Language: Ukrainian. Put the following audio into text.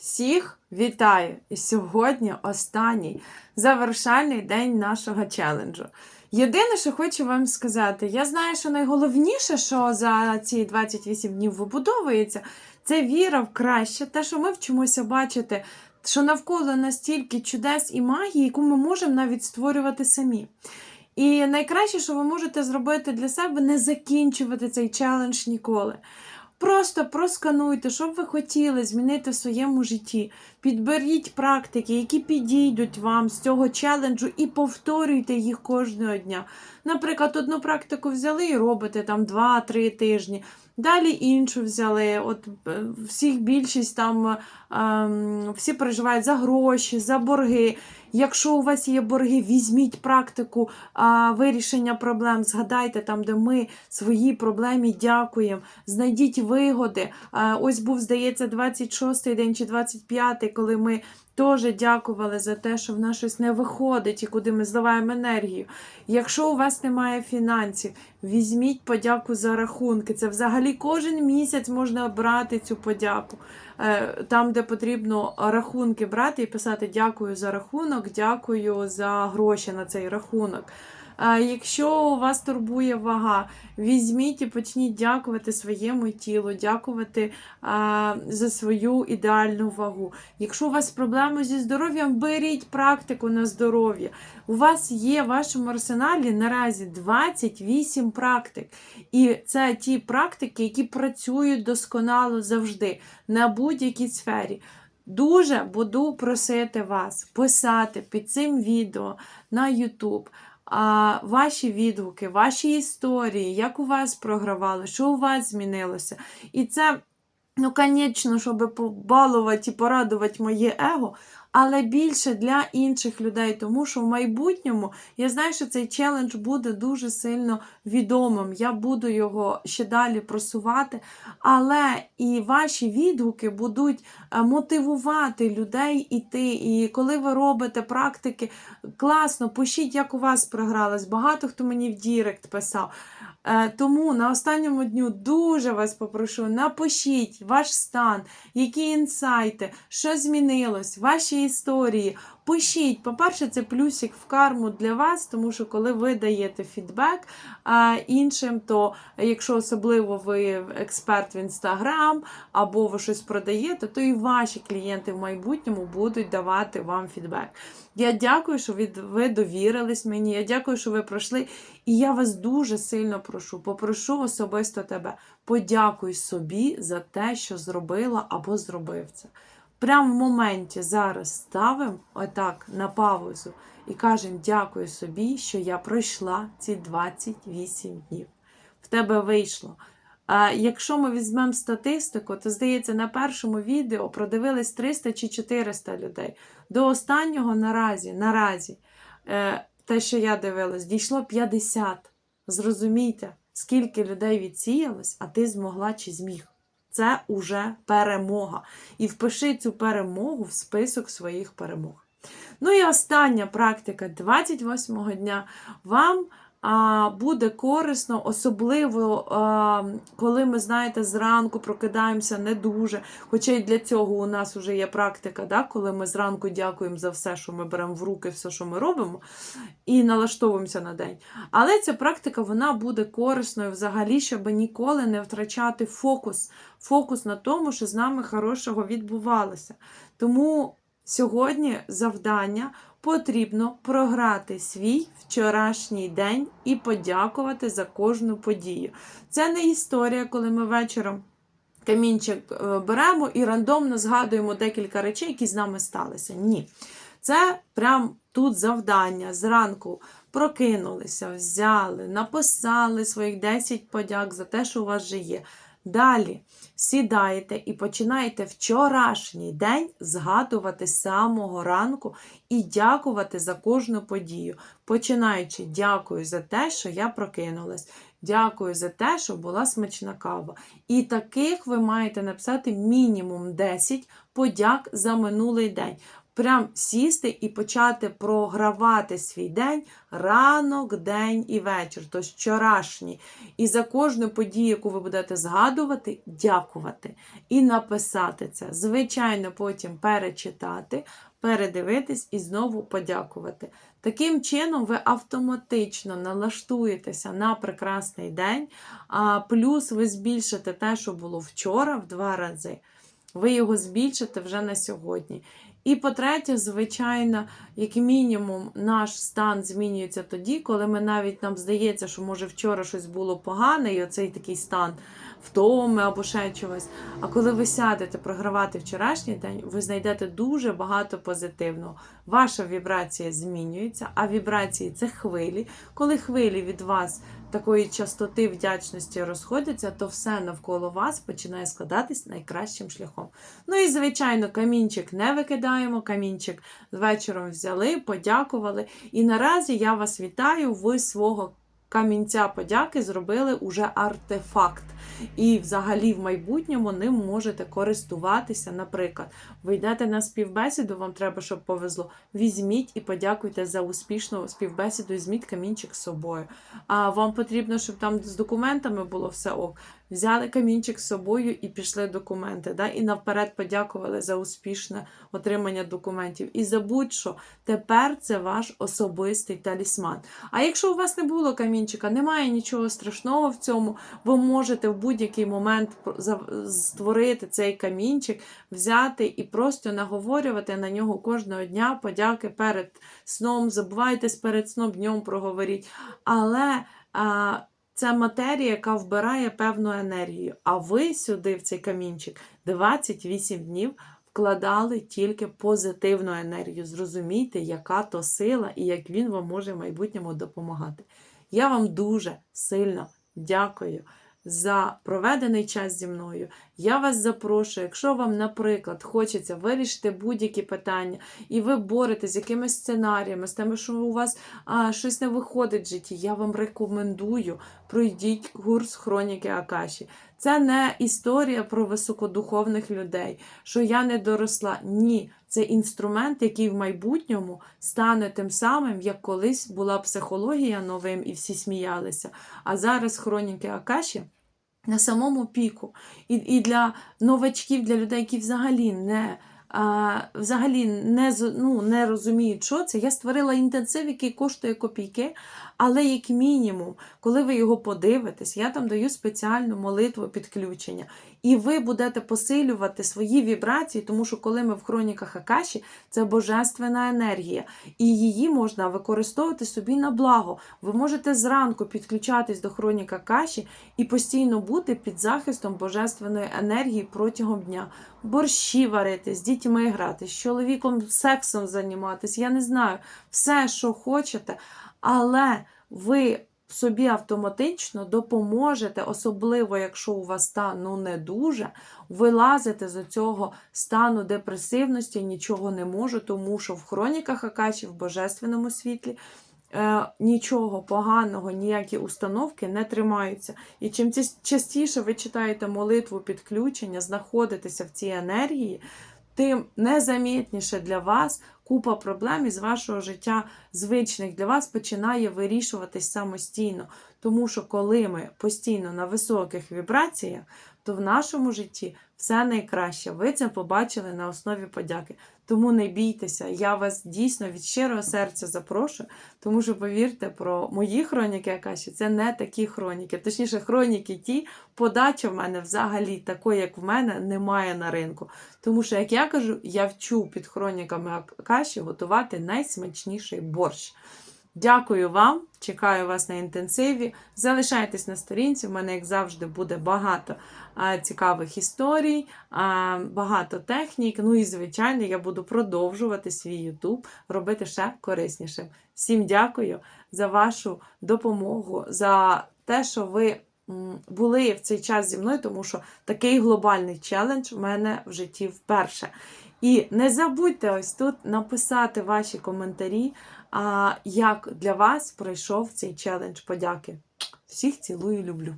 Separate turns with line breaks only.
Всіх вітаю! І сьогодні останній завершальний день нашого челенджу. Єдине, що хочу вам сказати, я знаю, що найголовніше, що за ці 28 днів вибудовується, це віра в краще, те, що ми вчимося бачити, що навколо настільки чудес і магії, яку ми можемо навіть створювати самі. І найкраще, що ви можете зробити для себе, не закінчувати цей челендж ніколи. Просто проскануйте, що б ви хотіли змінити в своєму житті. Підберіть практики, які підійдуть вам з цього челенджу, і повторюйте їх кожного дня. Наприклад, одну практику взяли і робите там 2-3 тижні. Далі іншу взяли. От е, всіх більшість там ем, всі переживають за гроші, за борги. Якщо у вас є борги, візьміть практику а, вирішення проблем. Згадайте там, де ми свої проблеми дякуємо. Знайдіть вигоди. А, ось був, здається, 26-й день чи 25-й, коли ми теж дякували за те, що в нас щось не виходить і куди ми зливаємо енергію. Якщо у вас немає фінансів, візьміть подяку за рахунки. Це взагалі кожен місяць можна брати цю подяку. Е, Там, де потрібно рахунки брати і писати дякую за рахунок, дякую за гроші на цей рахунок. Якщо у вас турбує вага, візьміть і почніть дякувати своєму тілу, дякувати за свою ідеальну вагу. Якщо у вас проблеми зі здоров'ям, беріть практику на здоров'я. У вас є в вашому арсеналі наразі 28 практик. І це ті практики, які працюють досконало завжди на будь-якій сфері. Дуже буду просити вас писати під цим відео на YouTube а, ваші відгуки, ваші історії, як у вас програвали, що у вас змінилося. І це, ну, звісно, щоб побалувати і порадувати моє его, але більше для інших людей, тому що в майбутньому я знаю, що цей челендж буде дуже сильно відомим. Я буду його ще далі просувати, але і ваші відгуки будуть е, мотивувати людей іти. І коли ви робите практики, класно, пишіть, як у вас програлось. Багато хто мені в Дірект писав. Е, Тому на останньому дню дуже вас попрошу, напишіть ваш стан, які інсайти, що змінилось, ваші історії. Пишіть, по-перше, це плюсик в карму для вас, тому що коли ви даєте фідбек а, іншим, то якщо особливо ви експерт в інстаграм або ви щось продаєте, то і ваші клієнти в майбутньому будуть давати вам фідбек. Я дякую, що ви, довірились мені. Я дякую, що ви пройшли. І я вас дуже сильно прошу, попрошу особисто тебе, подякуй собі за те, що зробила або зробив це. Прямо в моменті зараз ставимо отак на паузу і кажемо дякую собі, що я пройшла ці 28 днів. В тебе вийшло. А якщо ми візьмемо статистику, то здається, на першому відео продивились 300 чи 400 людей. До останнього наразі, наразі, е, те, що я дивилась, дійшло 50. Зрозумійте, скільки людей відсіялось, а ти змогла чи зміг. Це уже перемога. І впиши цю перемогу в список своїх перемог. Ну і остання практика 28-го дня. Вам буде корисно, особливо, коли ми, знаєте, зранку прокидаємося не дуже. Хоча й для цього у нас вже є практика, да, коли ми зранку дякуємо за все, що ми беремо в руки, все, що ми робимо, і налаштовуємося на день. Але ця практика вона буде корисною взагалі, щоб ніколи не втрачати фокус. Фокус на тому, що з нами хорошого відбувалося. Тому сьогодні завдання потрібно програти свій вчорашній день і подякувати за кожну подію. Це не історія, коли ми вечором. Камінчик е, беремо і рандомно згадуємо декілька речей, які з нами сталися. Ні. Це прям тут завдання. Зранку прокинулися, взяли, написали своїх 10 подяк за те, що у вас вже є. Далі сідаєте і починаєте вчорашній день згадувати з самого ранку і дякувати за кожну подію. Починаючи, дякую за те, що я прокинулась. Дякую за те, що була смачна кава. І таких ви маєте написати мінімум 10 подяк за минулий день. Прям сісти і почати програвати свій день ранок, день і вечір, тобто вчорашній. І за кожну подію, яку ви будете згадувати, дякувати і написати це. Звичайно, потім перечитати, передивитись і знову подякувати. Таким чином, ви автоматично налаштуєтеся на прекрасний день, а плюс ви збільшите те, що було вчора, в два рази. Ви його збільшите вже на сьогодні. І по-третє, звичайно, як мінімум, наш стан змінюється тоді, коли ми навіть нам здається, що може вчора щось було погане, і оцей такий стан втоми або ще чогось. А коли ви сядете програвати вчорашній день, ви знайдете дуже багато позитивного. Ваша вібрація змінюється, а вібрації це хвилі. Коли хвилі від вас такої частоти вдячності розходяться, то все навколо вас починає складатись найкращим шляхом. Ну і, звичайно, камінчик не викидаємо, камінчик вечором взяли, подякували. І наразі я вас вітаю, ви свого камінця подяки зробили уже артефакт. І взагалі в майбутньому ним можете користуватися. Наприклад, ви йдете на співбесіду, вам треба, щоб повезло. Візьміть і подякуйте за успішну співбесіду, візьміть камінчик з собою. А вам потрібно, щоб там з документами було все ок. Взяли камінчик з собою і пішли документи. Да? І навперед подякували за успішне отримання документів. І забудь, що тепер це ваш особистий талісман. А якщо у вас не було камінчика, немає нічого страшного в цьому, ви можете в будь-який момент створити цей камінчик, взяти і просто наговорювати на нього кожного дня, подяки перед сном. Забувайтесь перед сном днем проговоріть. Але. А, це матерія, яка вбирає певну енергію. А ви сюди, в цей камінчик, 28 днів вкладали тільки позитивну енергію. Зрозумійте, яка то сила і як він вам може в майбутньому допомагати. Я вам дуже сильно дякую за проведений час зі мною. Я вас запрошую, якщо вам, наприклад, хочеться вирішити будь-які питання, і ви боретесь з якимись сценаріями, з тим, що у вас а, щось не виходить в житті, я вам рекомендую пройдіть курс Хроніки Акаші. Це не історія про високодуховних людей, що я не доросла. Ні, це інструмент, який в майбутньому стане тим самим, як колись була психологія новим, і всі сміялися. А зараз хроніки Акаші на самому піку. І і для новачків, для людей, які взагалі не взагалі не ну, не розуміють, що це. Я створила інтенсив, який коштує копійки, але як мінімум, коли ви його подивитесь, я там даю спеціальну молитву підключення. І ви будете посилювати свої вібрації, тому що коли ми в хроніках Акаші, це божественна енергія, і її можна використовувати собі на благо. Ви можете зранку підключатись до хроніка Акаші і постійно бути під захистом божественної енергії протягом дня. Борщі варити, з дітьми грати, з чоловіком сексом займатися, я не знаю, все, що хочете, але ви собі автоматично допоможете, особливо, якщо у вас стан ну, не дуже, вилазити з цього стану депресивності, нічого не можу, тому що в хроніках Акачі, в божественному світлі. Е, нічого поганого, ніякі установки не тримаються. І чим частіше ви читаєте молитву підключення, знаходитеся в цій енергії, тим незамітніше для вас купа проблем із вашого життя звичних для вас починає вирішуватись самостійно. Тому що коли ми постійно на високих вібраціях, то в нашому житті все найкраще. Ви це побачили на основі подяки. Тому не бійтеся, я вас дійсно від щирого серця запрошую, тому що, повірте, про мої хроніки, Акаші, це не такі хроніки. Точніше, хроніки ті, подача в мене взагалі такої, як в мене, немає на ринку. Тому що, як я кажу, я вчу під хроніками Акаші готувати найсмачніший борщ. Дякую вам, чекаю вас на інтенсиві. Залишайтесь на сторінці, в мене, як завжди, буде багато цікавих історій, багато технік. Ну і, звичайно, я буду продовжувати свій YouTube, робити ще кориснішим. Всім дякую за вашу допомогу, за те, що ви. Були в цей час зі мною, тому що такий глобальний челендж в мене в житті вперше. І не забудьте ось тут написати ваші коментарі, як для вас пройшов цей челендж подяки. Всіх цілую, люблю.